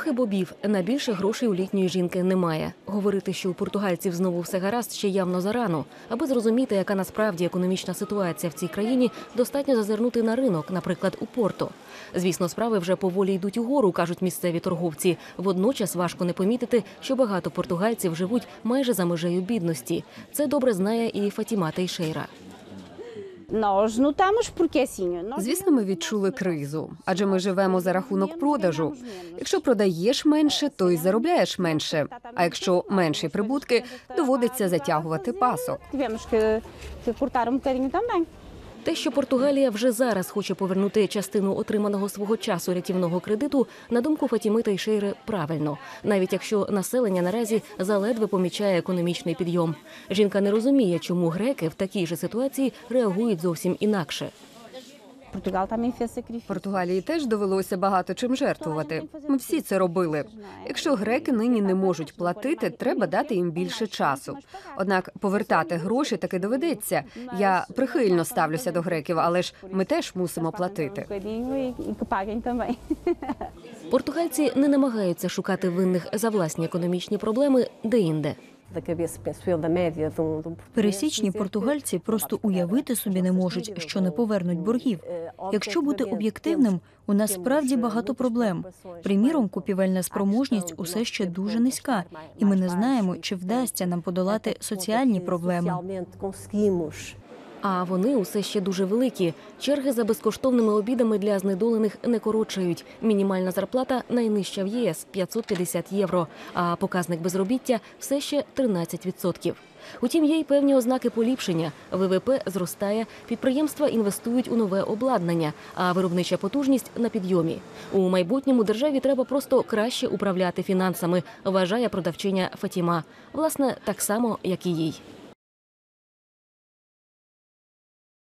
Трохи бобів на більше грошей у літньої жінки немає. Говорити, що у португальців знову все гаразд, ще явно зарано. Аби зрозуміти, яка насправді економічна ситуація в цій країні, достатньо зазирнути на ринок, наприклад, у порту. Звісно, справи вже поволі йдуть угору, кажуть місцеві торговці. Водночас важко не помітити, що багато португальців живуть майже за межею бідності. Це добре знає і Фатіма Тейшейра. Звісно, ми відчули кризу, адже ми живемо за рахунок продажу. Якщо продаєш менше, то й заробляєш менше. А якщо менші прибутки, доводиться затягувати пасок. Те, що Португалія вже зараз хоче повернути частину отриманого свого часу рятівного кредиту, на думку Фатіми та Ішейри правильно, навіть якщо населення наразі заледве помічає економічний підйом. Жінка не розуміє, чому греки в такій же ситуації реагують зовсім інакше. Portugal também fez. Португалії теж довелося багато чим жертвувати. Ми всі це робили. Якщо греки нині не можуть платити, треба дати їм більше часу. Однак повертати гроші таки доведеться. Я прихильно ставлюся до греків, але ж ми теж мусимо платити. Португальці не намагаються шукати винних за власні економічні проблеми де-інде. da Пересічні португальці просто уявити собі не можуть, що не повернуть боргів. Якщо бути об'єктивним, у нас справді багато проблем. Приміром, купівельна спроможність усе ще дуже низька, і ми не знаємо, чи вдасться нам подолати соціальні проблеми. А вони усе ще дуже великі. Черги за безкоштовними обідами для знедолених не коротшають. Мінімальна зарплата найнижча в ЄС 550 євро, а показник безробіття все ще 13%. Утім, є й певні ознаки поліпшення. ВВП зростає, підприємства інвестують у нове обладнання, а виробнича потужність на підйомі. У майбутньому державі треба просто краще управляти фінансами, вважає продавчиня Фатіма. Власне, так само, як і їй.